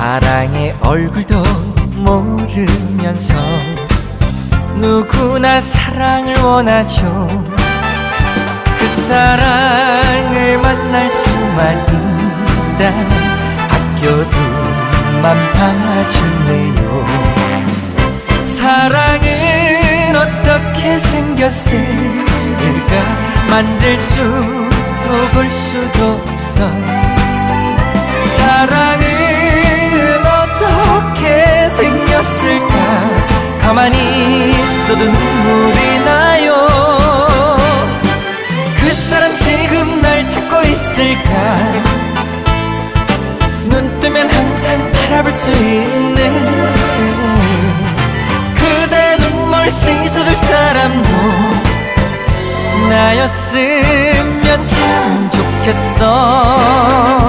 사랑의 얼굴도 모르면서 누구나 사랑을 원하죠. 그 사랑을 만날 수만 있다면 아껴두만 봐줄래요? 사랑은 어떻게 생겼을까? 만질 수도 볼 수도 없어 가만히 있어도 눈물이 나요. 그 사람 지금 날 찾고 있을까? 눈 뜨면 항상 바라볼 수 있는 그대 눈물 씻어줄 사람도 나였으면 참 좋겠어